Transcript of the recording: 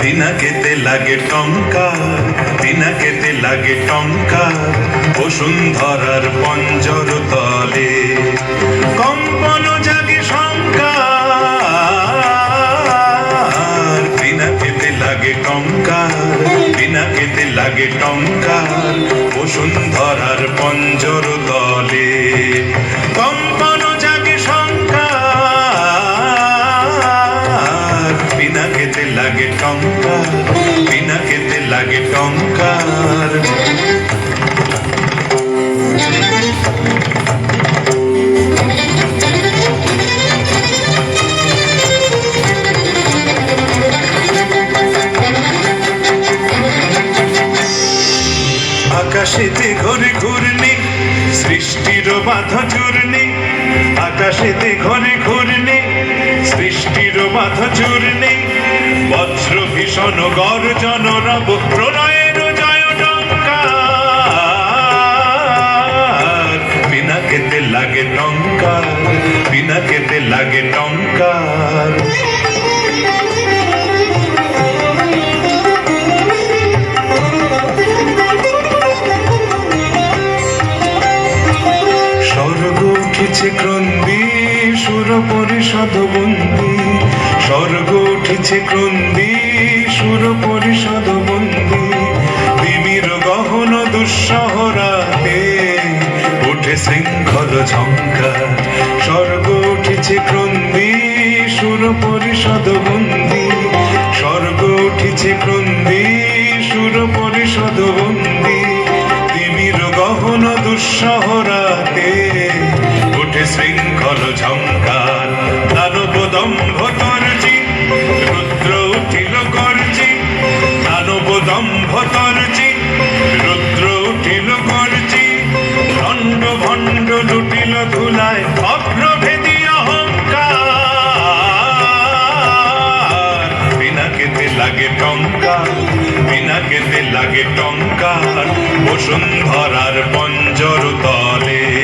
দিনাকেতে লাগে টঙ্কা দিনাকেতে লাগে টঙ্কা বসুন্ধরার লাগে টঙ্কার বসুন্ধরার পঞ্জর দলে। কম্পন জাগে শঙ্কার বিনা লাগে টঙ্কার আকাশেতে ঘরে ঘূর্ণি, সৃষ্টির বাধা চূর্ণি, আকাশেতে ঘরে ঘূর্ণি, সৃষ্টির বাধা চূর্ণি, বজ্র ভীষণ গর্জন, রব প্রণয়ের উঠেছে ক্রন্দি সুর পরিষদ বন্দি। স্বর্গ উঠেছে ক্রন্দি সুর পরিষদ বন্দি। বিবির গহন দুঃসহরাতে উঠে শৃঙ্খল ঝঙ্কার। স্বর্গ উঠেছে ক্রন্দি সুর পরিষদ বন্দি। স্বর্গ উঠেছে ক্রন্দি সুর পরিষদ বন্দি। তিমির গহন দুঃসহরাতে শৃঙ্খল ঝঙ্কার দানব দম্ভ তর্জি রুদ্র উঠিল গর্জি দানব দম্ভ তর্জি রুদ্র উঠিল গর্জি ভণ্ড ভণ্ড লুটিল ধুলায় অগ্রভেদী অহংকার। বিনা কেতে লাগে টঙ্কার, বিনা কেতে লাগে টঙ্কার, বসুন্ধরার পঞ্জর তলে।